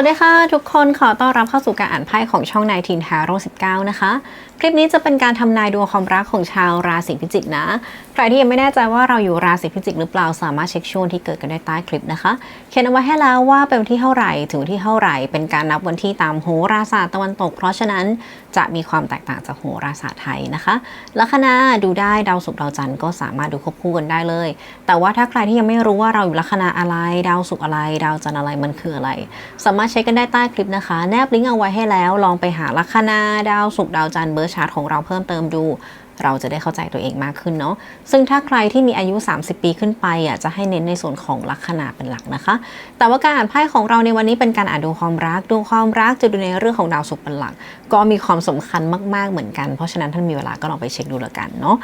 วัสดีค่ะ ทุกคนขอต้อนรับเข้าสู่การอ่านไพ่ของช่องนายทีนทาโร่19 นะคะ คลิปนี้จะเป็นการทำนายดวงความรักของชาวราศีพิจิกนะ ใครที่ยังไม่แน่ใจว่าเราอยู่ราศีพิจิกหรือเปล่าสามารถเช็คช่วงที่เกิดกันได้ใต้คลิปนะคะ เขียนเอาไว้ให้แล้วว่าเป็นวันที่เท่าไหร่ถึงที่เท่าไหร่เป็นการนับวันที่ตามโหราศาสตร์ตะวันตก เพราะฉะนั้นจะมีความแตกต่างจากโหราศาสตร์ไทยนะคะ ลัคนาดูได้ดาวศุกร์ดาวจันทร์ก็สามารถดูควบคู่กันได้เลย แต่ว่าถ้าใครที่ยังไม่รู้ว่าเราอยู่ลัคนาอะไร ดาวศุกร์อะไร ดาวจันทร์อะไรมันคืออะไร สามารถเช็คกันได้ใต้คลิปนะคะ แนบลิงก์เอาไว้ให้แล้ว ลองไปหาลัคนาดาวศุกร์ดาวจันทร์เบอร์ชาร์ตของเราเพิ่มเติมดู เราจะได้เข้าใจตัวเองมากขึ้นเนาะซึ่งถ้าใครที่มีอายุ 30 ปีขึ้นไปอะจะให้เน้นในส่วนของลัคนาเป็นหลักนะคะ แต่ว่าการอ่านไพ่ของเราในวันนี้เป็นการอ่านดวงความรักดวงความรักจะดูในเรื่องของดาวศุกร์เป็นหลัก ก็มีความสำคัญมาก ๆเหมือนกันเพราะฉะนั้นท่านมีเวลาก็ลองไปเช็คดูแล้วกันเนาะ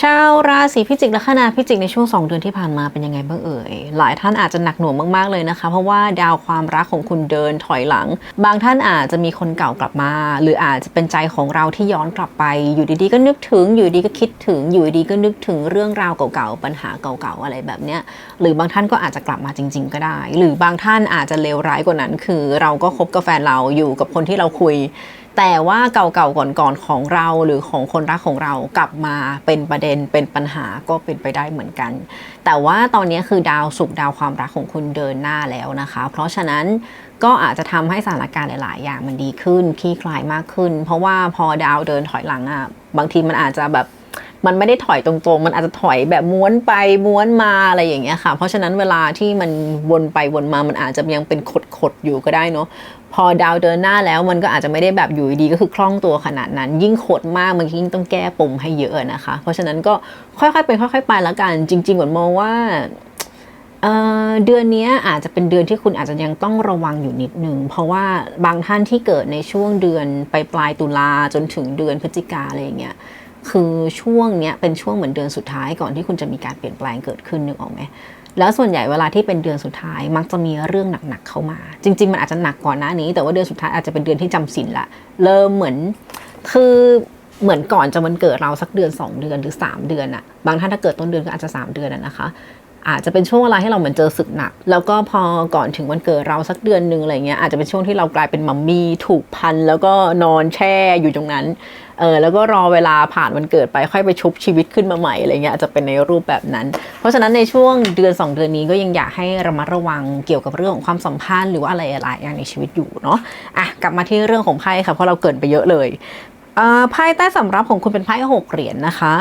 ชาวราศีพิจิกลัคนาพิจิกในช่วง 2 เดือนที่ผ่านมาเป็นยังไงบ้างเอ่ยหลายท่านอาจจะหนักหน่วงมากๆเลยนะคะ เพราะว่าดาวความรักของคุณเดินถอยหลัง บางท่านอาจจะมีคนเก่ากลับมา หรืออาจจะเป็นใจของเราที่ย้อนกลับไปอยู่ดีๆก็นึกถึงอยู่ดีก็คิดถึงอยู่ดีก็นึกถึงเรื่องราวเก่าๆปัญหาเก่าๆอะไรแบบเนี้ยหรือบางท่านก็อาจจะกลับมาจริง ๆ ก็ได้ หรือบางท่านอาจจะเลวร้ายกว่านั้น คือเราก็คบกับแฟนเราอยู่กับคนที่เราคุย แต่ว่าเก่าๆก่อนๆของเราหรือของคนรักของเรากลับมาเป็นประเด็นเป็นปัญหาก็เป็นไปได้เหมือนกัน แต่ว่าตอนนี้คือดาวสุกดาวความรักของคุณเดินหน้าแล้วนะคะ เพราะฉะนั้น ก็อาจจะทำให้สถานการณ์หลาย ๆ อย่างมันดีขึ้นคลี่คลายมากขึ้น เพราะว่าพอดาวเดินถอยหลังอะบางทีมันอาจจะแบบมันไม่ได้ถอยตรงๆ มันอาจจะถอยแบบม้วนไปม้วนมาอะไรอย่างเงี้ยค่ะ เพราะฉะนั้นเวลาที่มันวนไปวนมา มันอาจจะยังเป็นขดๆอยู่ก็ได้เนาะ พอดาวเดินหน้าแล้วมันก็อาจจะไม่ได้แบบอยู่ดีก็คือคล่องตัวขนาดนั้น ยิ่งขดมากมันยิ่งต้องแก้ปมให้เยอะนะคะ เพราะฉะนั้นก็ค่อยๆเป็นค่อย ๆ ไปล้วกัน จริงๆเหมือนมองว่า เเดือนนี้อาจจะเป็นเดือนที่คุณอาจจะยังต้องระวังอยู่นิดนึงเพราะว่าบางท่านที่เกิดในช่วงเดือนไปปลายตุลาจนถึงเดือนพฤศจิกาอะไรอย่างเงี้ยคือช่วงเนี้ยเป็นช่วงเหมือนเดือนสุดท้ายก่อนที่คุณจะมีการเปลี่ยนแปลงเกิดขึ้นนึกออกไหมแล้วส่วนใหญ่เวลาที่เป็นเดือนสุดท้ายมักจะมีเรื่องหนักๆเข้ามา จริง ๆ มันอาจจะหนักก่อนหน้านี้ แต่ว่าเดือนสุดท้ายอาจจะเป็นเดือนที่จำศีลละเริ่มเหมือนคือเหมือนก่อนจะวันเกิดเราสักเดือน 2 เดือนหรือ 3 เดือนอะบางท่านถ้าเกิดต้นเดือนก็อาจจะ 3 เดือนอะนะคะ อาจจะเป็นช่วงเวลาที่เราเหมือนเจอศึกหนัก แล้วก็พอก่อนถึงวันเกิดเราสักเดือนหนึ่งอะไรเงี้ยอาจจะเป็นช่วงที่เรากลายเป็นมัมมี่ถูกพัน แล้วก็นอนแช่อยู่ตรงนั้นเออแล้วก็รอเวลาผ่านวันเกิดไปค่อยไปชุบชีวิตขึ้นมาใหม่อะไรเงี้ยอาจจะเป็นในรูปแบบนั้น เพราะฉะนั้นในช่วงเดือน 2 เดือนนี้ก็ยังอยากให้ระมัดระวังเกี่ยวกับเรื่องของความสัมพันธ์หรือว่าอะไรหลายอย่างในชีวิตอยู่เนาะอะกลับมาที่เรื่องของไพ่ค่ะเพราะเราเกินไปเยอะเลย ไพ่ใต้สำรับของคุณเป็นไพ่หกเหรียญนะคะ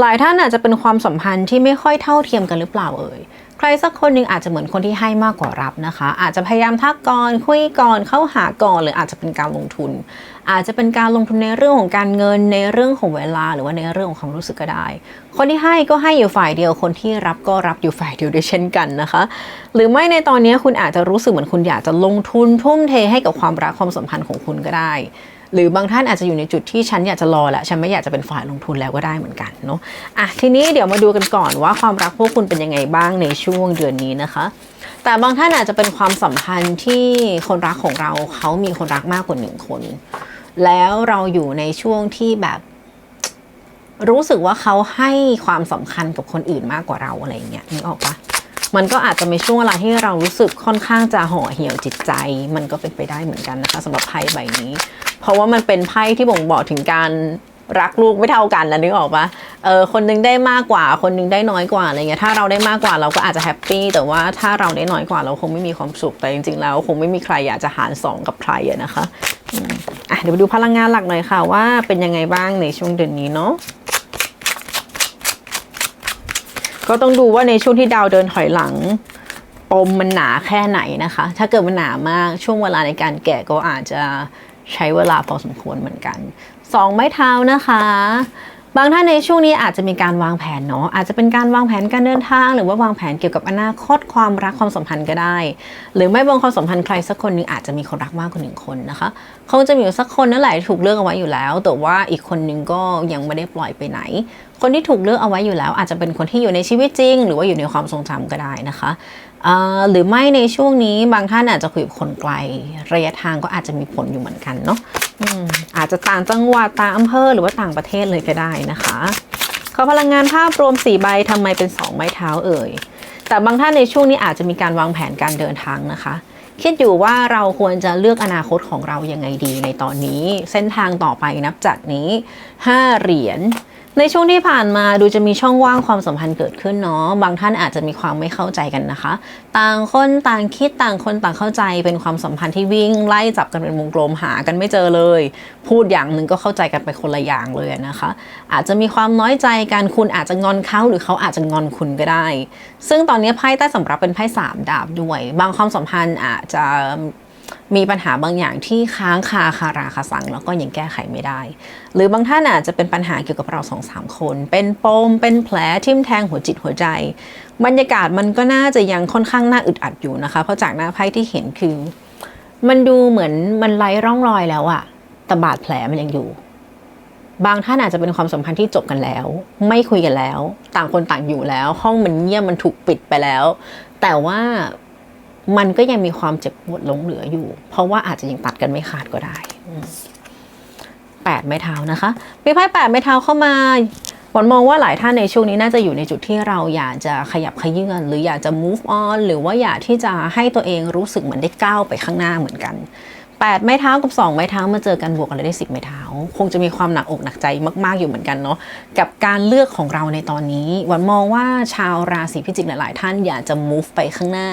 หลายท่านอาจจะเป็นความสัมพันธ์ที่ไม่ค่อยเท่าเทียมกันหรือเปล่าเอ่ยใครสักคนหนึ่งอาจจะเหมือนคนที่ให้มากกว่ารับนะคะ อาจจะพยายามทักก่อนคุยก่อนเข้าหาก่อนหรืออาจจะเป็นการลงทุน อาจจะเป็นการลงทุนในเรื่องของการเงินในเรื่องของเวลาหรือว่าในเรื่องของความรู้สึกก็ได้ คนที่ให้ก็ให้อยู่ฝ่ายเดียวคนที่รับก็รับอยู่ฝ่ายเดียวด้วยเช่นกันนะคะ หรือไม่ในตอนนี้คุณอาจจะรู้สึกเหมือนคุณอยากจะลงทุนทุ่มเทให้กับความรักความสัมพันธ์ของคุณก็ได้ หรือบางท่านอาจจะอยู่ในจุดที่ฉันอยากจะรอแหละฉันไม่อยากจะเป็นฝ่ายลงทุนแล้วก็ได้เหมือนกันเนาะอะทีนี้เดี๋ยวมาดูกันก่อนว่าความรักพวกคุณเป็นยังไงบ้างในช่วงเดือนนี้นะคะ แต่บางท่านอาจจะเป็นความสัมพันธ์ที่คนรักของเราเขามีคนรักมากกว่าหนึ่งคน แล้วเราอยู่ในช่วงที่แบบรู้สึกว่าเขาให้ความสำคัญกับคนอื่นมากกว่าเราอะไรเงี้ยนึกออกปะมันก็อาจจะมีช่วงเวลาที่เรารู้สึกค่อนข้างจะห่อเหี่ยวจิตใจ มันก็เป็นไปได้เหมือนกันนะคะสำหรับไพ่ใบนี้ เพราะว่ามันเป็นไพ่ที่บ่งบอกถึงการรักลูกไม่เท่ากันนะนึกออกปะเออคนหนึงได้มากกว่า คนหนึงได้น้อยกว่าอะไรเงี้ย ถ้าเราได้มากกว่าเราก็อาจจะแฮปปี้ แต่ว่าถ้าเราได้น้อยกว่าเราคงไม่มีความสุข แต่จริงๆแล้วคงไม่มีใครอยากจะหารสองกับใครอะนะคะอะเดี๋ยวไปดูพลังงานหลักหน่อยค่ะว่าเป็นยังไงบ้างในช่วงเดือนนี้เนาะ ก็ต้องดูว่าในช่วงที่ดาวเดินถอยหลังปมมันหนาแค่ไหนนะคะ ถ้าเกิดมันหนามากช่วงเวลาในการแกะก็อาจจะ ใช้เวลาพอสมควรเหมือนกันสองไม้เท้านะคะ บางท่านในช่วงนี้อาจจะมีการวางแผนเนาะอาจจะเป็นการวางแผนการเดินทาง หรือว่าวางแผนเกี่ยวกับอนาคตความรักความสัมพันธ์ก็ได้ หรือไม่บางความสัมพันธ์ใครสักคนหนึงอาจจะมีคนรักมากกว่าหนึ่งคนนะคะคงจะมีอยู่สักคนนั่นแหละถูกเลือกเอาไว้อยู่แล้ว แต่ว่าอีกคนนึงก็ยังไม่ได้ปล่อยไปไหน คนที่ถูกเลือกเอาไว้อยู่แล้ว อาจจะเป็นคนที่อยู่ในชีวิตจริง หรือว่าอยู่ในความทรงจำก็ได้นะคะ หรือไม่ในช่วงนี้บางท่านอาจจะคุยกับคนไกล ระยะทางก็อาจจะมีผลอยู่เหมือนกันเนาะอาจจะต่างจังหวัดต่างอำเภอหรือว่าต่างประเทศเลยก็ได้นะคะขอพลังงานภาพรวม4ใบทำไมเป็น2ไม้เท้าเอ่ยแต่บางท่านในช่วงนี้อาจจะมีการวางแผนการเดินทางนะคะคิดอยู่ว่าเราควรจะเลือกอนาคตของเรายังไงดีในตอนนี้ เส้นทางต่อไปนับจากนี้ 5 เหรียญ ในช่วงที่ผ่านมาดูจะมีช่องว่างความสัมพันธ์เกิดขึ้นเนาะบางท่านอาจจะมีความไม่เข้าใจกันนะคะ ต่างคนต่างคิดต่างคนต่างเข้าใจเป็นความสัมพันธ์ที่วิ่งไล่จับกันเป็นวงกลมหากันไม่เจอเลย พูดอย่างหนึ่งก็เข้าใจกันไปคนละอย่างเลยนะคะ อาจจะมีความน้อยใจกันคุณอาจจะงอนเขาหรือเขาอาจจะงอนคุณก็ได้ ซึ่งตอนนี้ไพ่ใต้สำรับเป็นไพ่สามดาบด้วย บางความสัมพันธ์อาจจะ มีปัญหาบางอย่างที่ค้างคาคาราคาสังแล้วก็ยังแก้ไขไม่ได้ หรือบางท่านอาจจะเป็นปัญหาเกี่ยวกับเราสองสามคน เป็นปมเป็นแผลทิ่มแทงหัวจิตหัวใจ บรรยากาศมันก็น่าจะยังค่อนข้างน่าอึดอัดอยู่นะคะ เพราะจากหน้าไพ่ที่เห็นคือ มันดูเหมือนมันไร้ร่องรอยแล้วอะแต่บาดแผลมันยังอยู่ บางท่านอาจจะเป็นความสัมพันธ์ที่จบกันแล้ว ไม่คุยกันแล้ว ต่างคนต่างอยู่แล้ว ห้องมันเงียบมันถูกปิดไปแล้ว แต่ว่า มันก็ยังมีความเจ็บปวดหลงเหลืออยู่ เพราะว่าอาจจะยังตัดกันไม่ขาดก็ได้แปดไม้เท้านะคะมีไพ่แปดไม้เท้าเข้ามาหวันมองว่าหลายท่านในช่วงนี้น่าจะอยู่ในจุดที่เราอยากจะขยับขยื่นหรืออยากจะ move on หรือว่าอยากที่จะให้ตัวเองรู้สึกเหมือนได้ก้าวไปข้างหน้าเหมือนกัน 8 ไม้เท้ากับ 2 ไม้เท้ามาเจอกันบวกกันเลยได้ 10 ไม้เท้า คงจะมีความหนักอกหนักใจมาก ๆอยู่เหมือนกันเนาะกับการเลือกของเราในตอนนี้หวันมองว่าชาวราศีพิจิกหลายๆ ท่านอยากจะ move ไปข้างหน้า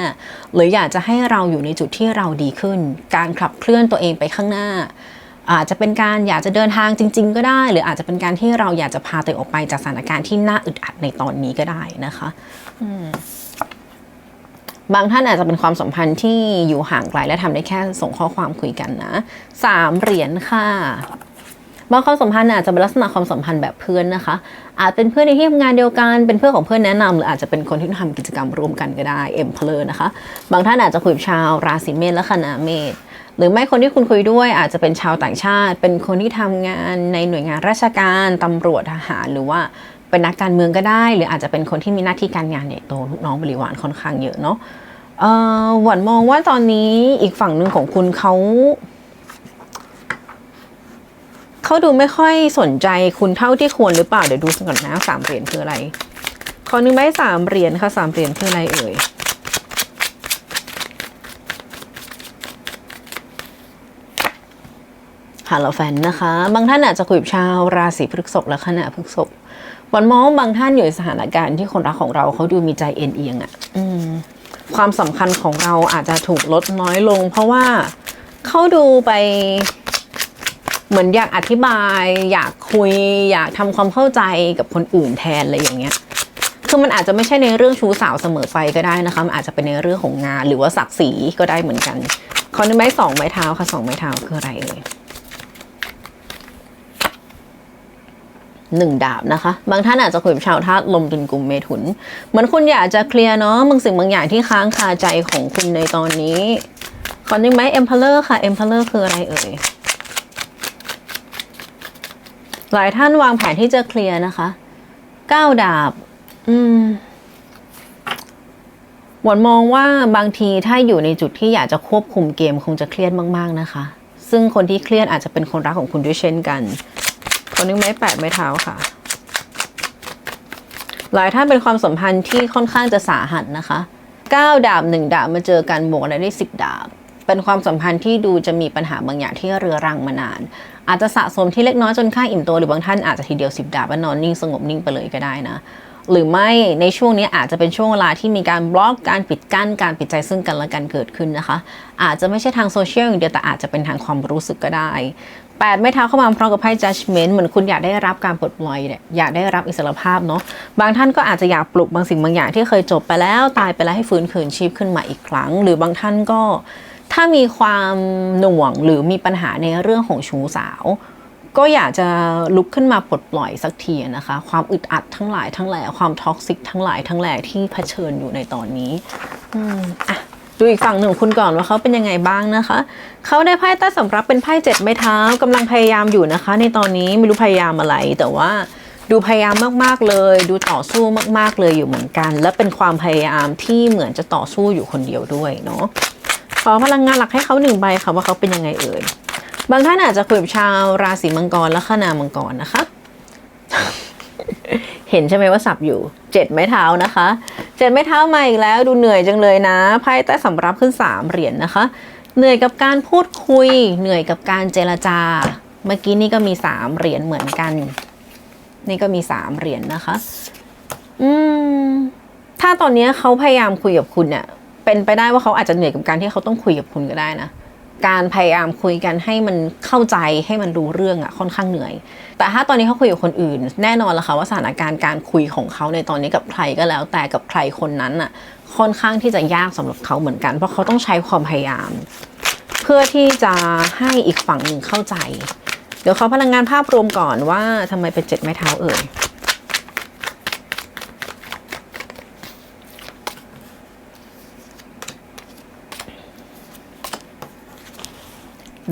หรืออยากจะให้เราอยู่ในจุดที่เราดีขึ้น การขับเคลื่อนตัวเองไปข้างหน้าอาจจะเป็นการอยากจะเดินทางจริง ๆ ก็ได้ หรืออาจจะเป็นการที่เราอยากจะพาตัวอออกไปจากสถานการณ์ที่น่าอึดอัดในตอนนี้ก็ได้นะคะ บางท่านอาจจะเป็นความสัมพันธ์ที่อยู่ห่างไกลและทำได้แค่ส่งข้อความคุยกันนะสามเหรียญค่ะบางความสัมพันธ์อาจจะเป็นลักษณะความสัมพันธ์แบบเพื่อนนะคะ อาจเป็นเพื่อนในที่ทำงานเดียวกันเป็นเพื่อนของเพื่อนแนะนำหรืออาจจะเป็นคนที่ทำกิจกรรมร่วมกันก็ได้เอ็มเพลนะคะ บางท่านอาจจะคุยกับชาวราศีเมษและคณะเมษหรือไม่คนที่คุณคุยด้วยอาจจะเป็นชาวต่างชาติ เป็นคนที่ทำงานในหน่วยงานราชการตำรวจทหารหรือว่า เป็นนักการเมืองก็ได้ หรืออาจจะเป็นคนที่มีหน้าที่การงานใหญ่โตลูกน้องบริวารค่อนข้างเยอะเนาะเอ่อหวันมองว่าตอนนี้อีกฝั่งหนึ่งของคุณเขาเขาดูไม่ค่อยสนใจคุณเท่าที่ควรหรือเปล่าเดี๋ยวดูสก่อนนะสามเหรียญคืออะไรขอหนึ่งใบสามเหรียญค่ะสามเหรียญคืออะไรเอ่ยฮาโหลแฟนนะคะ บางท่านอาจจะคุยกับชาวราศีพฤษภและคณะพฤษภ วันมองว่าบางท่านอยู่ในสถานการณ์ที่คนรักของเราเขาดูมีใจเอ็นเอียงอะ่ะอืมความสำคัญของเราอาจจะถูกลดน้อยลง เพราะว่าเขาดูไปเหมือนอยากอธิบาย อยากคุย อยากทำความเข้าใจกับคนอื่นแทนอะไรอย่างเงี้ยคือมันอาจจะไม่ใช่ในเรื่องชู้สาวเสมอไปก็ได้นะคะมันอาจจะเป็นในเรื่องของงานหรือว่าศักดิ์ศรีก็ได้เหมือนกันขอหนึ่งไม้สองไม้เท้าค่ะสองไม้เท้าคืออะไรเอ่ย หนึ่งดาบนะคะ บางท่านอาจจะคุยกับชาวธาตุลมตุนกลุ่มเมถุน เหมือนคุณอยากจะเคลียร์เนาะบางสิ่งบางอย่างที่ค้างคาใจของคุณในตอนนี้ขอนึ่งไหมเอ็มพเลอร์ค่ะเอ็มพเลอร์คืออะไรเอ่ยหลายท่านวางแผนที่จะเคลียร์นะคะเก้าดาบ อืมหวนมองว่าบางทีถ้าอยู่ในจุดที่อยากจะควบคุมเกมคงจะเครียดมาก ๆ นะคะ ซึ่งคนที่เครียดอาจจะเป็นคนรักของคุณด้วยเช่นกัน คนนึงไม้แปดไม้เท้าค่ะ หลายท่านเป็นความสัมพันธ์ที่ค่อนข้างจะสาหัสนะคะ9ดาบหนึ่งดาบมาเจอกันบวกกันได้10 ดาบ เป็นความสัมพันธ์ที่ดูจะมีปัญหาบางอย่างที่เรือรังมานาน อาจจะสะสมที่เล็กน้อยจนข้าอิ่มตัวหรือบางท่านอาจจะทีเดียว 10 ดาบแล้วนอนนิ่งสงบนิ่งไปเลยก็ได้นะ หรือไม่ในช่วงนี้อาจจะเป็นช่วงเวลาที่มีการบล็อกการปิดกั้นการปิดใจซึ่งกันและกันเกิดขึ้นนะคะ อาจจะไม่ใช่ทางโซเชียลอย่างเดียวแต่อาจจะเป็นทางความรู้สึกก็ได้ แปดไม่เท้าเข้ามาพร้อมกับไพ่ judgment เหมือนคุณอยากได้รับการปลดปล่อยเนี่ยอยากได้รับอิสรภาพเนาะบางท่านก็อาจจะอยากปลุกบางสิ่งบางอย่างที่เคยจบไปแล้วตายไปแล้วให้ฟื้นคืนชีพขึ้นมาอีกครั้ง หรือบางท่านก็ ถ้ามีความหน่วงหรือมีปัญหาในเรื่องของชู้สาว ก็อยากจะลุกขึ้นมาปลดปล่อยสักทีนะคะ ความอึดอัดทั้งหลายทั้งแหล่ความท็อกซิกทั้งหลายทั้งแหล่ที่เผชิญอยู่ในตอนนี้อืมอะ ดูอีกฝั่งหนึ่งคุณก่อนว่าเขาเป็นยังไงบ้างนะคะ เขาได้ไพ่ใต้สำรับเป็นไพ่เจ็ดไม้เท้ากำลังพยายามอยู่นะคะ ในตอนนี้ไม่รู้พยายามอะไร แต่ว่าดูพยายามมาก ๆ เลย ดูต่อสู้มาก ๆ เลยอยู่เหมือนกัน และเป็นความพยายามที่เหมือนจะต่อสู้อยู่คนเดียวด้วยเนาะขอพลังงานหลักให้เขาหนึ่งใบค่ะว่าเขาเป็นยังไงเอ่ยบางท่านอาจจะคุยกับชาวราศีมังกรและขนามังกรนะคะ เห็นใช่ไหมว่าสับอยู่เจ็ดไม้เท้านะคะเจ็ดไม้เท้ามาอีกแล้วดูเหนื่อยจังเลยนะไพ่ใต้สำรับขึ้นสามเหรียญนะคะ เหนื่อยกับการพูดคุย เหนื่อยกับการเจรจา เมื่อกี้นี่ก็มีสามเหรียญเหมือนกัน นี่ก็มีสามเหรียญนะคะ อืม ถ้าตอนนี้เขาพยายามคุยกับคุณเนี่ยเป็นไปได้ว่าเขาอาจจะเหนื่อยกับการที่เขาต้องคุยกับคุณก็ได้นะ การพยายามคุยกันให้มันเข้าใจให้มันรู้เรื่องอะค่อนข้างเหนื่อย แต่ถ้าตอนนี้เขาคุยกับคนอื่น แน่นอนละค่ะว่าสถานการณ์การคุยของเขาในตอนนี้กับใครก็แล้ว แต่กับใครคนนั้นอะค่อนข้างที่จะยากสำหรับเขาเหมือนกัน เพราะเขาต้องใช้ความพยายาม เพื่อที่จะให้อีกฝั่งหนึ่งเข้าใจ เดี๋ยวเขาพลังงานภาพรวมก่อนว่าทำไมเป็นเจ็ดไม้เท้าเอ่ย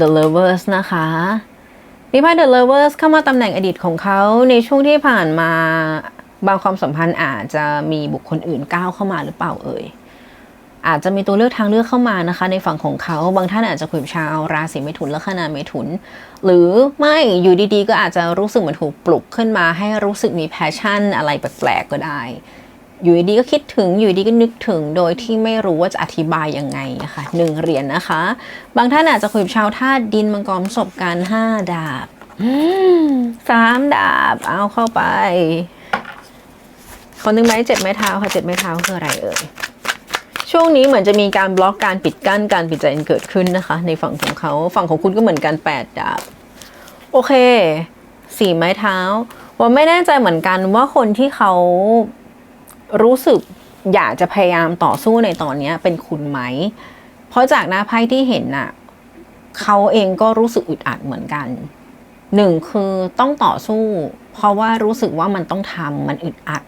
The Lovers นะคะมีไพ่ The Lovers เข้ามาตำแหน่งอดีตของเขาในช่วงที่ผ่านมาบางความสัมพันธ์อาจจะมีบุคคลอื่นก้าวเข้ามาหรือเปล่าเอ่ยอาจจะมีตัวเลือกทางเลือกเข้ามานะคะ ในฝั่งของเขาบางท่านอาจจะคุยกับชาวราศีเมถุนและคณาเมถุน หรือไม่อยู่ดีๆ ก็อาจจะรู้สึกเหมือนถูกปลุกขึ้นมา ให้รู้สึกมีแพชชั่นอะไรแปลกๆก็ได้ อยู่ดีก็คิดถึงอยู่ดีก็นึกถึงโดยที่ไม่รู้ว่าจะอธิบายยังไงนะคะหนึ่งเหรียญนะคะ บางท่านอาจจะคุยกับชาวธาตุดินมังกรประสบการณ์ห้าดาบสามดาบ เอาเข้าไป คนหนึ่งไหมเจ็ดไม้เท้าค่ะเจ็ดไม้เท้าคืออะไรเอ่ยช่วงนี้เหมือนจะมีการบล็อกการปิดกั้นการปิดใจเกิดขึ้นนะคะ ในฝั่งของเขาฝั่งของคุณก็เหมือนกันแปดดาบ โอเคสี่ไม้เท้าว่าไม่แน่ใจเหมือนกันว่าคนที่เขา รู้สึกอยากจะพยายามต่อสู้ในตอนนี้เป็นคุณไหม เพราะจากหน้าไพ่ที่เห็นน่ะเขาเองก็รู้สึกอึดอัดเหมือนกันหนึ่งคือต้องต่อสู้ เพราะว่ารู้สึกว่ามันต้องทำมันอึดอัด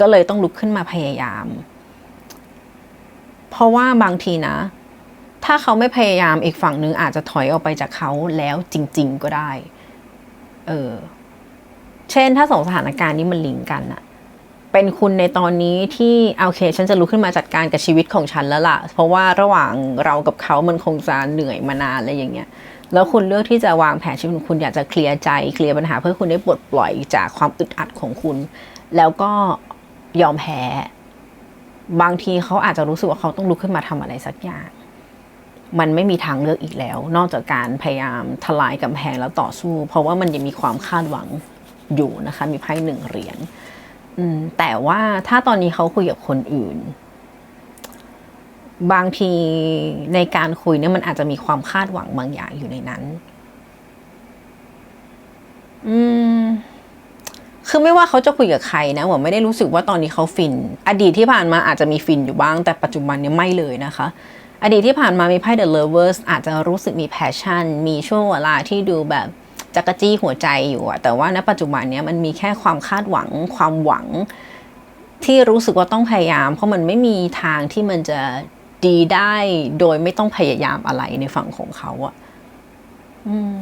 ก็เลยต้องลุกขึ้นมาพยายาม เพราะว่าบางทีนะ ถ้าเขาไม่พยายามอีกฝั่งนึงอาจจะถอยออกไปจากเขาแล้วจริง ๆ ก็ได้ เออ เช่นถ้าสองสถานการณ์นี้มันลิงก์กันอะ เป็นคุณในตอนนี้ที่โอเค ฉันจะลุกขึ้นมาจัดการกับชีวิตของฉันแล้วล่ะ เพราะว่าระหว่างเรากับเขามันคงจะเหนื่อยมานานอะไรอย่างเงี้ยแล้วคุณเลือกที่จะวางแผนชีวิตคุณอยากจะเคลียร์ใจเคลียร์ปัญหาเพื่อคุณได้ปลดปล่อยจากความอึดอัดของคุณ แล้วก็ยอมแพ้บางทีเขาอาจจะรู้สึกว่าเขาต้องลุกขึ้นมาทำอะไรสักอย่าง มันไม่มีทางเลือกอีกแล้ว นอกจากการพยายามทลายกำแพงแล้วต่อสู้ เพราะว่ามันยังมีความคาดหวังอยู่นะคะ มีไพ่หนึ่งเหรียญ แต่ว่าถ้าตอนนี้เขาคุยกับคนอื่น บางทีในการคุยเนี่ยมันอาจจะมีความคาดหวังบางอย่างอยู่ในนั้น อืมคือไม่ว่าเขาจะคุยกับใครนะผมไม่ได้รู้สึกว่าตอนนี้เขาฟิน อดีตที่ผ่านมาอาจจะมีฟินอยู่บ้าง แต่ปัจจุบันเนี่ยไม่เลยนะคะ อดีตที่ผ่านมามีไพ่ The Lovers อาจจะรู้สึกมีแพชชั่น มีช่วงเวลาที่ดูแบบ จักรจี้หัวใจอยู่อะแต่ว่าณปัจจุบันเนี้ยมันมีแค่ความคาดหวังความหวัง ที่รู้สึกว่าต้องพยายาม เพราะมันไม่มีทางที่มันจะดีได้โดยไม่ต้องพยายามอะไรในฝั่งของเขาอะอืม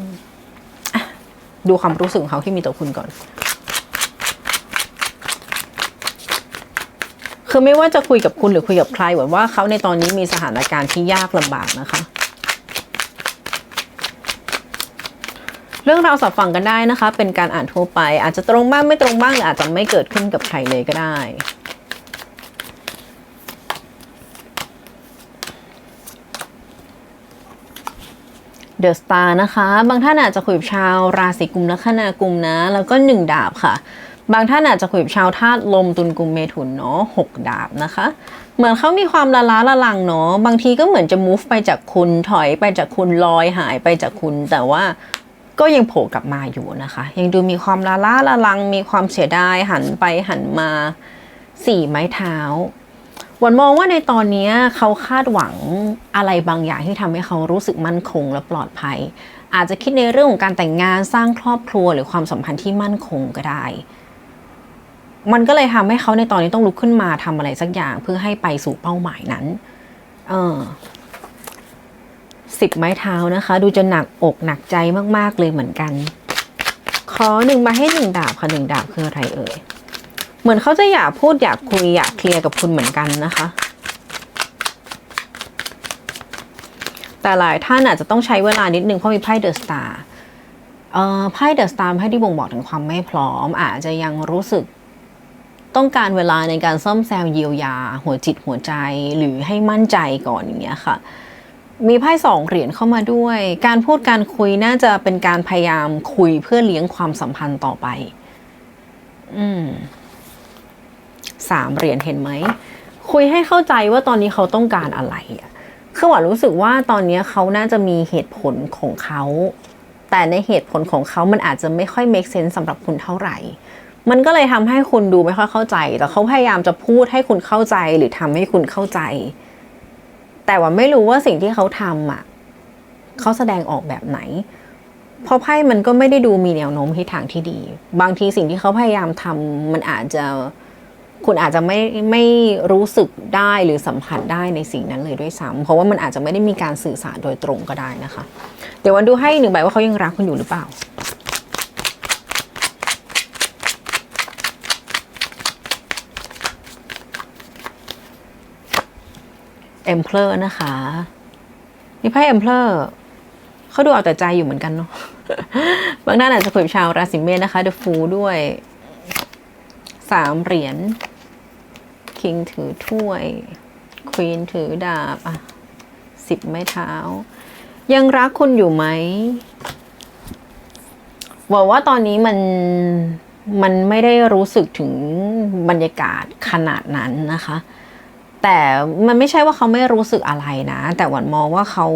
อดูความรู้สึกของเขาที่มีต่อคุณก่อน คือไม่ว่าจะคุยกับคุณหรือคุยกับใครเหมือนว่าเขาในตอนนี้มีสถานการณ์ที่ยากลำบากนะคะ เรื่องราวสับฟังกันได้นะคะ เป็นการอ่านทั่วไป อาจจะตรงบ้างไม่ตรงบ้างหรืออาจจะไม่เกิดขึ้นกับใครเลยก็ได้เดอะสตาร์นะคะ บางท่านอาจจะคุยกับชาวราศีกุมละคณากุมนะ แล้วก็หนึ่งดาบค่ะ บางท่านอาจจะคุยกับชาวธาตุลมตุลกุมเมถุนเนาะหกดาบนะคะ เหมือนเขามีความละล้าละลังเนาะบางทีก็เหมือนจะ move ไปจากคุณถอยไปจากคุณลอยหายไปจากคุณ แต่ว่า ก็ยังโผล่กลับมาอยู่นะคะ ยังดูมีความละล้าละลัง มีความเสียดายหันไปหันมาสี่ไม้เท้าวันมองว่าในตอนนี้เขาคาดหวังอะไรบางอย่างที่ทำให้เขารู้สึกมั่นคงและปลอดภัย อาจจะคิดในเรื่องของการแต่งงานสร้างครอบครัวหรือความสัมพันธ์ที่มั่นคงก็ได้ มันก็เลยทำให้เขาในตอนนี้ต้องลุกขึ้นมาทำอะไรสักอย่างเพื่อให้ไปสู่เป้าหมายนั้น เออ สิบไม้เท้านะคะ ดูจะหนักอกหนักใจมากๆเลยเหมือนกัน ขอหนึ่งมาให้หนึ่งดาบค่ะหนึ่งดาบคืออะไรเอ่ย เหมือนเขาจะอยากพูดอยากคุยอยากเคลียร์กับคุณเหมือนกันนะคะ แต่หลายท่านอาจจะต้องใช้เวลานิดนึงเพราะมีไพ่เดอะสตาร์ไพ่เดอะสตาร์ไพ่ที่บ่งบอกถึงความไม่พร้อม อาจจะยังรู้สึกต้องการเวลาในการซ่อมแซมเยียวยา หัวจิตหัวใจหรือให้มั่นใจก่อนอย่างเงี้ยค่ะ มีไพ่สองเหรียญเข้ามาด้วย การพูดการคุยน่าจะเป็นการพยายามคุยเพื่อเลี้ยงความสัมพันธ์ต่อไป อืมสามเหรียญเห็นไหม คุยให้เข้าใจว่าตอนนี้เขาต้องการอะไรอะคือหวานรู้สึกว่าตอนนี้เขาน่าจะมีเหตุผลของเขา แต่ในเหตุผลของเขามันอาจจะไม่ค่อย make sense สำหรับคุณเท่าไหร่ มันก็เลยทำให้คุณดูไม่ค่อยเข้าใจ แต่เขาพยายามจะพูดให้คุณเข้าใจหรือทำให้คุณเข้าใจ แต่ว่าไม่รู้ว่าสิ่งที่เขาทำอะเขาแสดงออกแบบไหน เพราะไพ่มันก็ไม่ได้ดูมีแนวโน้มทิศทางที่ดี บางทีสิ่งที่เขาพยายามทำมันอาจจะคุณอาจจะไม่ไม่รู้สึกได้หรือสัมผัสได้ในสิ่งนั้นเลยด้วยซ้ำเพราะว่ามันอาจจะไม่ได้มีการสื่อสารโดยตรงก็ได้นะคะ เดี๋ยววันดูให้หนึ่งใบว่าเขายังรักคุณอยู่หรือเปล่า เอ็มเพลอร์นะคะ นี่ไพ่เอ็มเพลอร์เขาดูเอาแต่ใจอยู่เหมือนกันเนาะบางท่านอาจจะคุยกับชาวราศีเมษนะคะเดอะฟูด้วยสามเหรียญคิงถือถ้วยควีนถือดาบอะสิบไม้เท้า ยังรักคุณอยู่ไหมบอกว่าตอนนี้มันมันไม่ได้รู้สึกถึงบรรยากาศขนาดนั้นนะคะ แต่มันไม่ใช่ว่าเขาไม่รู้สึกอะไรนะ แต่หวันมองว่าเขา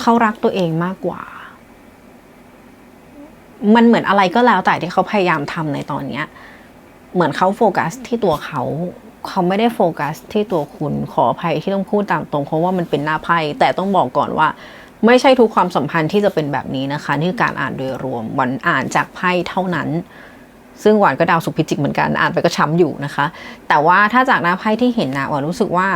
เขารักตัวเองมากกว่า มันเหมือนอะไรก็แล้วแต่ที่เขาพยายามทำในตอนเนี้ย เหมือนเขาโฟกัสที่ตัวเขา เขาไม่ได้โฟกัสที่ตัวคุณขออภัยที่ต้องพูดตามตรงเพราะว่ามันเป็นหน้าไพ่แต่ต้องบอกก่อนว่าไม่ใช่ทุกความสัมพันธ์ที่จะเป็นแบบนี้นะคะนี่คือการอ่านโดยรวมวันอ่านจากไพ่เท่านั้น ซึ่งหวานก็ดาวสุขพิจิกเหมือนกันอ่านไปก็ช้ำอยู่นะคะ แต่ว่าถ้าจากหน้าไพ่ที่เห็นนะหวานรู้สึกว่า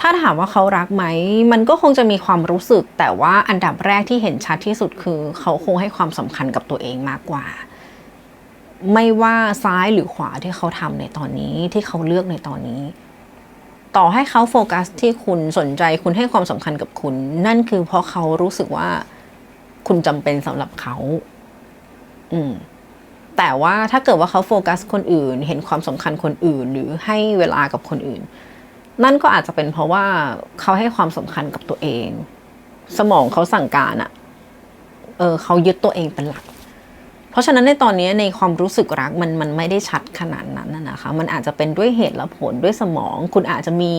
ถ้าถามว่าเขารักไหม มันก็คงจะมีความรู้สึก แต่ว่าอันดับแรกที่เห็นชัดที่สุดคือ เขาคงให้ความสำคัญกับตัวเองมากกว่า ไม่ว่าซ้ายหรือขวาที่เขาทำในตอนนี้ที่เขาเลือกในตอนนี้ ต่อให้เขาโฟกัสที่คุณสนใจคุณให้ความสำคัญกับคุณ นั่นคือเพราะเขารู้สึกว่าคุณจำเป็นสำหรับเขา อืม แต่ว่าถ้าเกิดว่าเขาโฟกัสคนอื่น เห็นความสำคัญคนอื่น หรือให้เวลากับคนอื่น นั่นก็อาจจะเป็นเพราะว่าเขาให้ความสำคัญกับตัวเอง สมองเขาสั่งการอะเออเขายึดตัวเองเป็นหลัก เพราะฉะนั้นในตอนนี้ในความรู้สึกรักมันมันไม่ได้ชัดขนาดนั้นนะคะ มันอาจจะเป็นด้วยเหตุและผลด้วยสมอง คุณอาจจะมี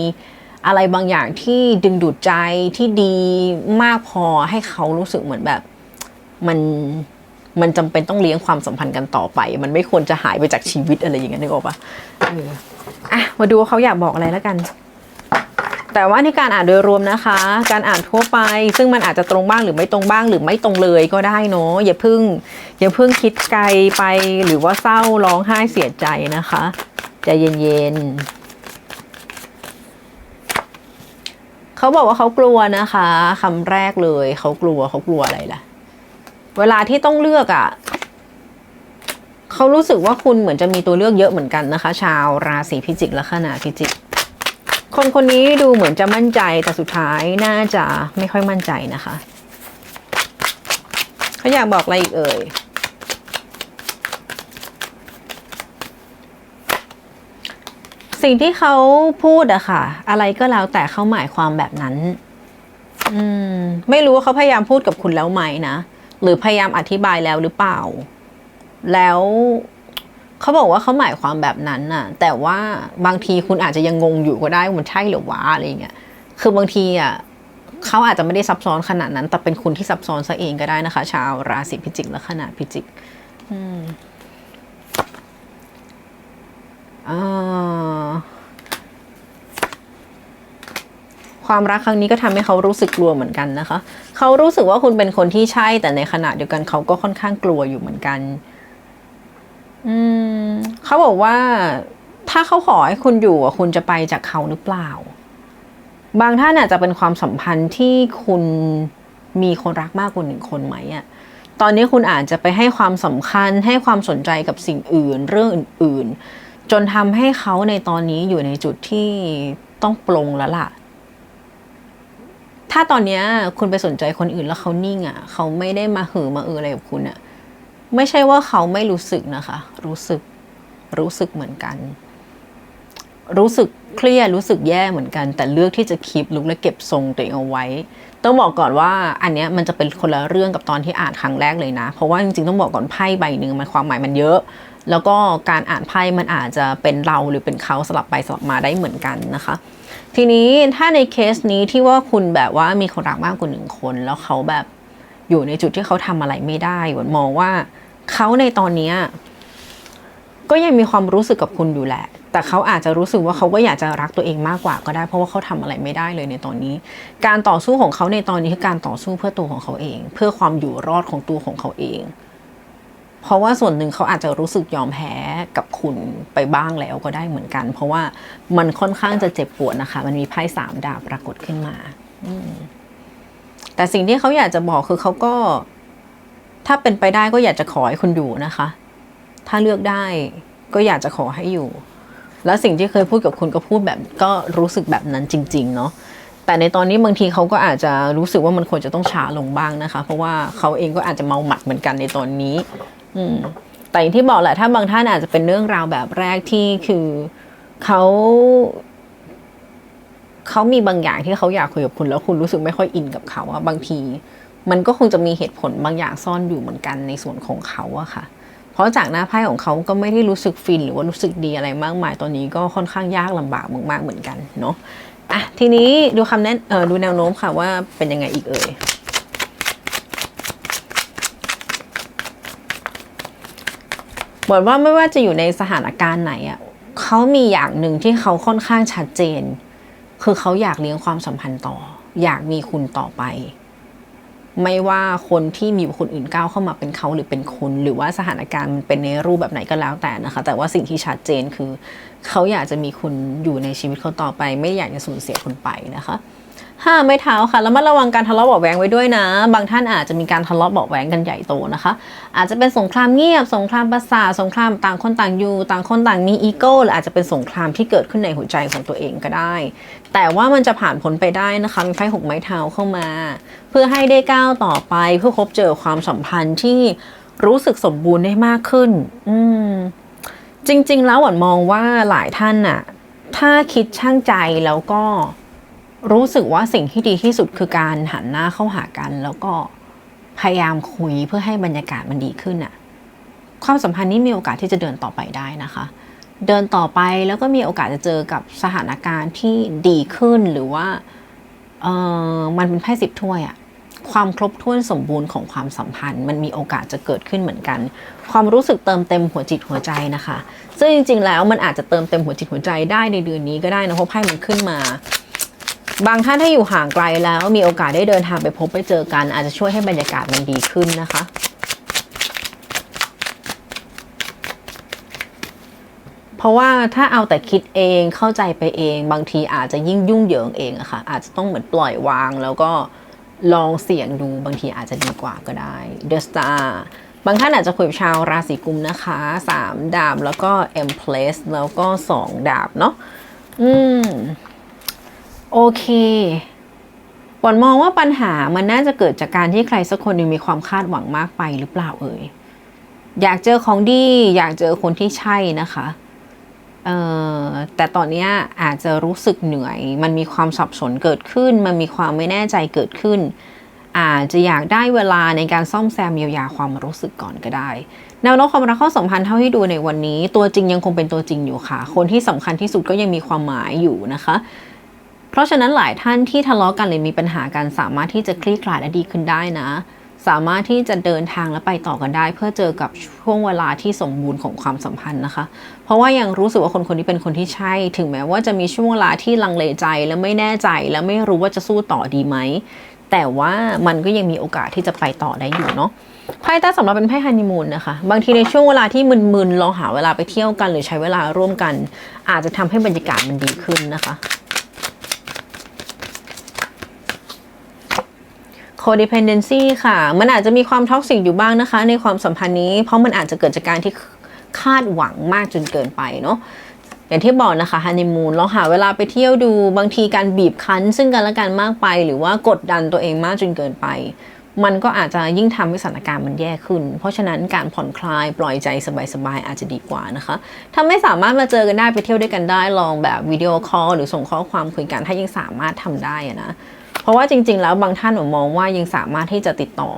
อะไรบางอย่างที่ดึงดูดใจที่ดีมากพอให้เขารู้สึกเหมือนแบบมัน มันจำเป็นต้องเลี้ยงความสัมพันธ์กันต่อไป มันไม่ควรจะหายไปจากชีวิตอะไรอย่างเงี้ยนึกออกปะอออะมาดูว่าเขาอยากบอกอะไรแล้วกัน แต่ว่าในการอ่านโดยรวมนะคะ การอ่านทั่วไป ซึ่งมันอาจจะตรงบ้างหรือไม่ตรงบ้างหรือไม่ตรงเลยก็ได้เนาะอย่าเพึ่ง อย่าเพึ่งคิดไกลไปหรือว่าเศร้าร้องไห้เสียใจนะคะใจเย็นๆเขาบอกว่าเขากลัวนะคะคำแรกเลย เขากลัวเขากลัวอะไรล่ะ เวลาที่ต้องเลือกอะ่ะเขารู้สึกว่าคุณเหมือนจะมีตัวเลือกเยอะเหมือนกันนะคะ ชาวราศีพิจิกและขนาพิจิก คนคนนี้ดูเหมือนจะมั่นใจแต่สุดท้ายน่าจะไม่ค่อยมั่นใจนะคะเขาอยากบอกอะไรอีกเอ่ยสิ่งที่เขาพูดอะค่ะ อะไรก็แล้วแต่เขาหมายความแบบนั้น อืม ไม่รู้ว่าเขาพยายามพูดกับคุณแล้วไหมนะ หรือพยายามอธิบายแล้วหรือเปล่า แล้วเขาบอกว่าเขาหมายความแบบนั้นน่ะ แต่ว่าบางทีคุณอาจจะยังงงอยู่ก็ได้มันใช่หรือวะอะไรเงี้ย คือบางทีอะเขาอาจจะไม่ได้ซับซ้อนขนาดนั้น แต่เป็นคุณที่ซับซ้อนซะเองก็ได้นะคะ ชาวราศีพิจิกและขนาดพิจิก อืมอ่า ความรักครั้งนี้ก็ทำให้เขารู้สึกกลัวเหมือนกันนะคะ เขารู้สึกว่าคุณเป็นคนที่ใช่ แต่ในขณะเดียวกันเขาก็ค่อนข้างกลัวอยู่เหมือนกัน อืมเขาบอกว่า ถ้าเขาขอให้คุณอยู่อะคุณจะไปจากเขาหรือเปล่า บางท่านอาจจะเป็นความสัมพันธ์ที่คุณมีคนรักมากกว่าหนึ่งคนไหมอะตอนนี้คุณอาจจะไปให้ความสำคัญให้ความสนใจกับสิ่งอื่น เรื่องอื่น ๆ จนทำให้เขาในตอนนี้อยู่ในจุดที่ต้องปลงแล้วล่ะ ถ้าตอนเนี้ยคุณไปสนใจคนอื่นแล้วเขานิ่งอะ่ะ เขาไม่ได้มาหือมาเอออะไรกับคุณอะ่ะ ไม่ใช่ว่าเขาไม่รู้สึกนะคะ รู้สึก รู้สึกเหมือนกัน รู้สึกเครียด รู้สึกแย่เหมือนกัน แต่เลือกที่จะคีบลุกและเก็บทรงตัวเองเอาไว้ ต้องบอกก่อนว่า อันเนี้ยมันจะเป็นคนละเรื่องกับตอนที่อ่านครั้งแรกเลยนะ เพราะว่าจริงๆต้องบอกก่อนไพ่ใบหนึ่งมันความหมายมันเยอะแล้วก็การอ่านไพ่มันอาจจะเป็นเราหรือเป็นเขาสลับไปสลับมาได้เหมือนกันนะคะ ทีนี้ถ้าในเคสนี้ที่ว่าคุณแบบว่ามีคนรักมากกว่าหนึ่งคน แล้วเขาแบบอยู่ในจุดที่เขาทำอะไรไม่ได้หวนมองว่าเขาในตอนเนี้ยก็ยังมีความรู้สึกกับคุณอยู่แหละ แต่เขาอาจจะรู้สึกว่าเขาก็อยากจะรักตัวเองมากกว่าก็ได้ เพราะว่าเขาทำอะไรไม่ได้เลยในตอนนี้ การต่อสู้ของเขาในตอนนี้คือการต่อสู้เพื่อตัวของเขาเอง เพื่อความอยู่รอดของตัวของเขาเอง เพราะว่าส่วนหนึ่งเขาอาจจะรู้สึกยอมแพ้กับคุณไปบ้างแล้วก็ได้เหมือนกัน เพราะว่ามันค่อนข้างจะเจ็บปวดนะคะ มันมีไพ่สามดาบปรากฏขึ้นมาแต่สิ่งที่เขาอยากจะบอกคือเขาก็ ถ้าเป็นไปได้ก็อยากจะขอให้คุณอยู่นะคะ ถ้าเลือกได้ก็อยากจะขอให้อยู่ แล้วสิ่งที่เคยพูดกับคุณก็พูดแบบ ก็รู้สึกแบบนั้นจริง ๆ เนาะแต่ในตอนนี้บางทีเขาก็อาจจะรู้สึกว่ามันควรจะต้องช้าลงบ้างนะคะ เพราะว่าเขาเองก็อาจจะเมาหมัดเหมือนกันในตอนนี้ แต่อย่างที่บอกแหละถ้าบางท่านอาจจะเป็นเรื่องราวแบบแรกที่คือเขาเขามีบางอย่างที่เขาอยากคุยกับคุณแล้วคุณรู้สึกไม่ค่อยอินกับเขาอะบางที มันก็คงจะมีเหตุผลบางอย่างซ่อนอยู่เหมือนกันในส่วนของเขาอะค่ะ เพราะจากหน้าไพ่ของเขาก็ไม่ได้รู้สึกฟินหรือว่ารู้สึกดีอะไรมากมาย ตอนนี้ก็ค่อนข้างยากลำบากมากๆเหมือนกันเนาะอะทีนี้ดูคำแนะเออดูแนวโน้มค่ะว่าเป็นยังไงอีกเอ่ย บอกว่าไม่ว่าจะอยู่ในสถานการณ์ไหนอะเขามีอย่างหนึ่งที่เขาค่อนข้างชัดเจน คือเขาอยากเลี้ยงความสัมพันธ์ต่อ อยากมีคุณต่อไป ไม่ว่าคนที่มีคนอื่นก้าวเข้ามาเป็นเขาหรือเป็นคุณ หรือว่าสถานการณ์มันเป็นในรูปแบบไหนก็แล้วแต่นะคะ แต่ว่าสิ่งที่ชัดเจนคือ เขาอยากจะมีคุณอยู่ในชีวิตเขาต่อไป ไม่อยากจะสูญเสียคุณไปนะคะ ห้าไม่เท้าค่ะแล้วมาระวังการทะเลาะเบาะแวงไว้ด้วยนะ บางท่านอาจจะมีการทะเลาะเบาะแวงกันใหญ่โตนะคะ อาจจะเป็นสงครามเงียบ สงครามประสาทสงครามต่างคนต่างอยู่ ต่างคนต่างมีอีโก้หรืออาจจะเป็นสงครามที่เกิดขึ้นในหัวใจของตัวเองก็ได้ แต่ว่ามันจะผ่านพ้นไปได้นะคะมีไพ่หกไม้เท้าเข้ามา เพื่อให้ได้ก้าวต่อไปเพื่อพบเจอความสัมพันธ์ที่รู้สึกสมบูรณ์ได้มากขึ้น อืมจริง ๆ แล้วหวันมองว่าหลายท่านน่ะ ถ้าคิดช่างใจแล้วก็ รู้สึกว่าสิ่งที่ดีที่สุดคือการหันหน้าเข้าหากัน แล้วก็พยายามคุยเพื่อให้บรรยากาศมันดีขึ้นน่ะความสัมพันธ์นี้มีโอกาสที่จะเดินต่อไปได้นะคะ เดินต่อไปแล้วก็มีโอกาสจะเจอกับสถานการณ์ที่ดีขึ้นหรือว่าเออมันเป็นไพ่สิบถ้วยอะความครบถ้วนสมบูรณ์ของความสัมพันธ์ มันมีโอกาสจะเกิดขึ้นเหมือนกัน ความรู้สึกเติมเต็มหัวจิตหัวใจนะคะ ซึ่งจริง ๆ แล้วมันอาจจะเติมเต็มหัวจิตหัวใจได้ในเดือนนี้ก็ได้นะเพราะไพ่มันขึ้นมา บางท่านถ้าอยู่ห่างไกลแล้วมีโอกาสได้เดินทางไปพบไปเจอกัน อาจจะช่วยให้บรรยากาศมันดีขึ้นนะคะเพราะว่าถ้าเอาแต่คิดเองเข้าใจไปเอง บางทีอาจจะยิ่งยุ่งเหยิงเองอะค่ะ อาจจะต้องเหมือนปล่อยวาง แล้วก็ลองเสี่ยงดูบางทีอาจจะดีกว่าก็ได้ The Star บางท่านอาจจะคุยกับชาวราศีกุมนะคะ 3 ดาบแล้วก็ M Place แล้วก็ 2 ดาบเนาะอืม โอเคปอนมองว่าปัญหามันน่าจะเกิดจากการที่ใครสักคนนึงมีความคาดหวังมากไปหรือเปล่าเอ่ย อยากเจอของดี อยากเจอคนที่ใช่นะคะเอ่อแต่ตอนนี้อาจจะรู้สึกเหนื่อย มันมีความสับสนเกิดขึ้น มันมีความไม่แน่ใจเกิดขึ้น อาจจะอยากได้เวลาในการซ่อมแซมเยียวยาความรู้สึกก่อนก็ได้แนวโน้มความรักข้อสัมพันธ์เท่าที่ดูในวันนี้ ตัวจริงยังคงเป็นตัวจริงอยู่ค่ะ คนที่สำคัญที่สุดก็ยังมีความหมายอยู่นะคะ เพราะฉะนั้นหลายท่านที่ทะเลาะกันหรือมีปัญหากันสามารถที่จะคลี่คลายและดีขึ้นได้นะ สามารถที่จะเดินทางและไปต่อกันได้ เพื่อเจอกับช่วงเวลาที่สมบูรณ์ของความสัมพันธ์นะคะ เพราะว่ายังรู้สึกว่าคนคนนี้เป็นคนที่ใช่ ถึงแม้ว่าจะมีช่วงเวลาที่ลังเลใจและไม่แน่ใจ และไม่รู้ว่าจะสู้ต่อดีไหมแต่ว่ามันก็ยังมีโอกาสที่จะไปต่อได้อยู่เนาะไพ่ใต้สำหรับเป็นไพ่ฮันนีมูนนะคะ บางทีในช่วงเวลาที่มึนๆลองหาเวลาไปเที่ยวกัน หรือใช้เวลาร่วมกัน อาจจะทำให้บรรยากาศมันดีขึ้นนะคะ codependency ค่ะ มันอาจจะมีความท็อกซิกอยู่บ้างนะคะ ในความสัมพันธ์นี้ เพราะมันอาจจะเกิดจากการที่คาดหวังมากจนเกินไปเนาะอย่างที่บอกนะคะฮันนีมูนลองหาเวลาไปเที่ยวดูบางทีการบีบคั้น ซึ่งกันและกันมากไป หรือว่ากดดันตัวเองมากจนเกินไป มันก็อาจจะยิ่งทำให้สถานการณ์มันแย่ขึ้น เพราะฉะนั้นการผ่อนคลายปล่อยใจสบายๆอาจจะดีกว่านะคะถ้าไม่สามารถมาเจอกันได้ไปเที่ยวด้วยกันได้ลองแบบวิดีโอคอลหรือส่งข้อความคุยกันถ้ายังสามารถทำได้นะ เพราะว่าจริง ๆ แล้วบางท่านหนูมองว่ายังสามารถที่จะติดต่อ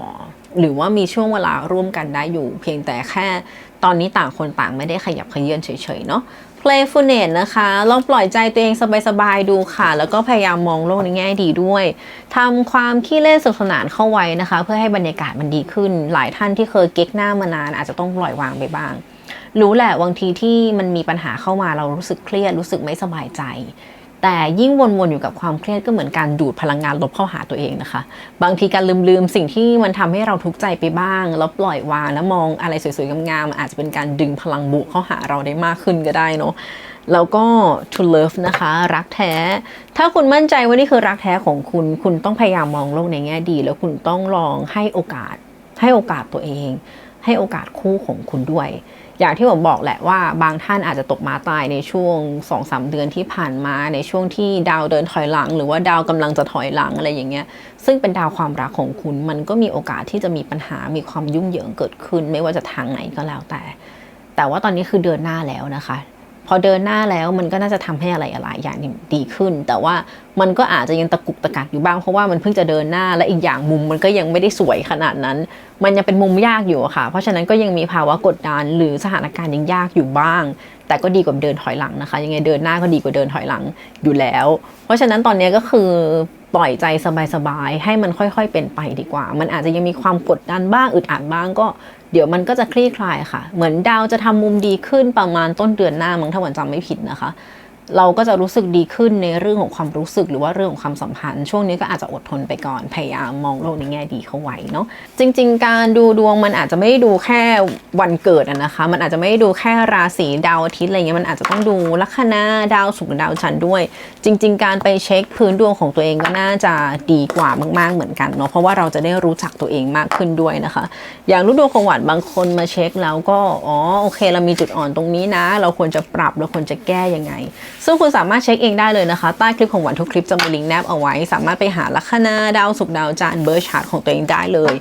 หรือว่ามีช่วงเวลาร่วมกันได้อยู่ เพียงแต่แค่ตอนนี้ต่างคนต่างไม่ได้ขยับขยื้อนเฉยๆเนาะ playfulness นะคะ ลองปล่อยใจตัวเองสบายๆดูค่ะ แล้วก็พยายามมองโลกในแง่ดีด้วยทำความขี้เล่นสนุกสนานเข้าไว้นะคะ เพื่อให้บรรยากาศมันดีขึ้น หลายท่านที่เคยเก๊กหน้ามานาน อาจจะต้องปล่อยวางไปบ้าง รู้แหละบางทีที่มันมีปัญหาเข้ามาเรารู้สึกเครียดรู้สึกไม่สบายใจ แต่ยิ่งวนๆอยู่กับความเครียดก็เหมือนการดูดพลังงานลบเข้าหาตัวเองนะคะ บางทีการลืมๆสิ่งที่มันทำให้เราทุกข์ใจไปบ้าง แล้วปล่อยวางแล้วมองอะไรสวยๆงามๆอาจจะเป็นการดึงพลังบวกเข้าหาเราได้มากขึ้นก็ได้เนาะแล้วก็ to love นะคะ รักแท้ ถ้าคุณมั่นใจว่านี่คือรักแท้ของคุณ คุณต้องพยายามมองโลกในแง่ดี แล้วคุณต้องลองให้โอกาสให้โอกาสตัวเอง ให้โอกาสคู่ของคุณด้วย อย่างที่ผมบอกแหละว่าบางท่านอาจจะตกมาตายในช่วง2อสเดือนที่ผ่านมาในช่วงที่ดาวเดินถอยหลัง หรือว่าดาวกำลังจะถอยหลังอะไรอย่างเงี้ยซึ่งเป็นดาวความรักของคุณ มันก็มีโอกาสที่จะมีปัญหามีความยุ่งเหยิงเกิดขึ้น ไม่ว่าจะทางไหนก็แล้วแต่ แต่ว่าตอนนี้คือเดินหน้าแล้วนะคะพอเดินหน้าแล้วมันก็น่าจะทำให้อะไรอะไรอย่างดีขึ้น แต่ว่ามันก็อาจจะยังตะกุกตะกักอยู่บ้างเพราะว่ามันเพิ่งจะเดินหน้าและอีกอย่างมุมมันก็ยังไม่ได้สวยขนาดนั้น มันยังเป็นมุมยากอยู่ค่ะ เพราะฉะนั้นก็ยังมีภาวะกดดันหรือสถานการณ์ยังยากอยู่บ้าง แต่ก็ดีกว่าเดินถอยหลังนะคะ ยังไงเดินหน้าก็ดีกว่าเดินถอยหลังอยู่แล้ว เพราะฉะนั้นตอนนี้ก็คือปล่อยใจสบายๆ ให้มันค่อยๆเป็นไปดีกว่า มันอาจจะยังมีความกดดันบ้างอึดอัดบ้างก็เดี๋ยวมันก็จะคลี่คลายค่ะ เหมือนดาวจะทำมุมดีขึ้นประมาณต้นเดือนหน้ามั้งถ้าวันจำไม่ผิดนะคะ เราก็จะรู้สึกดีขึ้นในเรื่องของความรู้สึกหรือว่าเรื่องของความสัมพันธ์ ช่วงนี้ก็อาจจะอดทนไปก่อนพยายามมองโลกในแง่ดีเข้าไว้เนาะจริง ๆ การดูดวงมันอาจจะไม่ได้ดูแค่วันเกิดนะคะ มันอาจจะไม่ได้ดูแค่ราศีดาวอาทิตย์อะไรเงี้ยมันอาจจะต้องดูลัคนาดาวศุกร์ดาวจันทร์ด้วย จริง ๆ การไปเช็คพื้นดวงของตัวเองก็น่าจะดีกว่ามาก ๆเหมือนกันเนาะเพราะว่าเราจะได้รู้จักตัวเองมากขึ้นด้วยนะคะ อย่างรู้ดวงของหวานบางคนมาเช็คแล้วก็อ๋อโอเค เรามีจุดอ่อนตรงนี้นะ เราควรจะปรับเราควรจะแก้ยังไงซึ่งคุณสามารถเช็คเองได้เลยนะคะ ใต้คลิปของหวานทุกคลิปจะมีลิงก์แนบเอาไว้ สามารถไปหาลัคนาดาวสุกดาวจันทร์เบอร์ชาร์ตของตัวเองได้เลย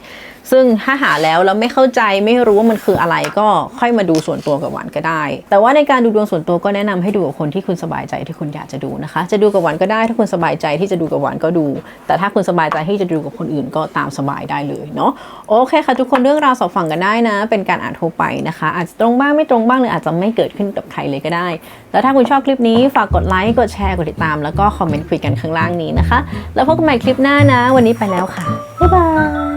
ซึ่งถ้าหาแล้วแล้วไม่เข้าใจไม่รู้ว่ามันคืออะไรก็ค่อยมาดูส่วนตัวกับหวานก็ได้ แต่ว่าในการดูดวงส่วนตัวก็แนะนำให้ดูกับคนที่คุณสบายใจที่คุณอยากจะดูนะคะ จะดูกับหวานก็ได้ถ้าคุณสบายใจที่จะดูกับหวานก็ดู แต่ถ้าคุณสบายใจที่จะดูกับคนอื่นก็ตามสบายได้เลยเนาะโอเคค่ะทุกคนเรื่องราวสอบฟังกันได้นะ เป็นการอ่านทั่วไปนะคะ อาจจะตรงบ้างไม่ตรงบ้างหรืออาจจะไม่เกิดขึ้นกับใครเลยก็ได้ แล้วถ้าคุณชอบคลิปนี้ฝากกดไลค์กดแชร์กดติดตาม แล้วก็คอมเมนต์คุยกันข้างล่างนี้นะคะ แล้วพบกันใหม่คลิปหน้านะ วันนี้ไปแล้วค่ะบ๊ายบาย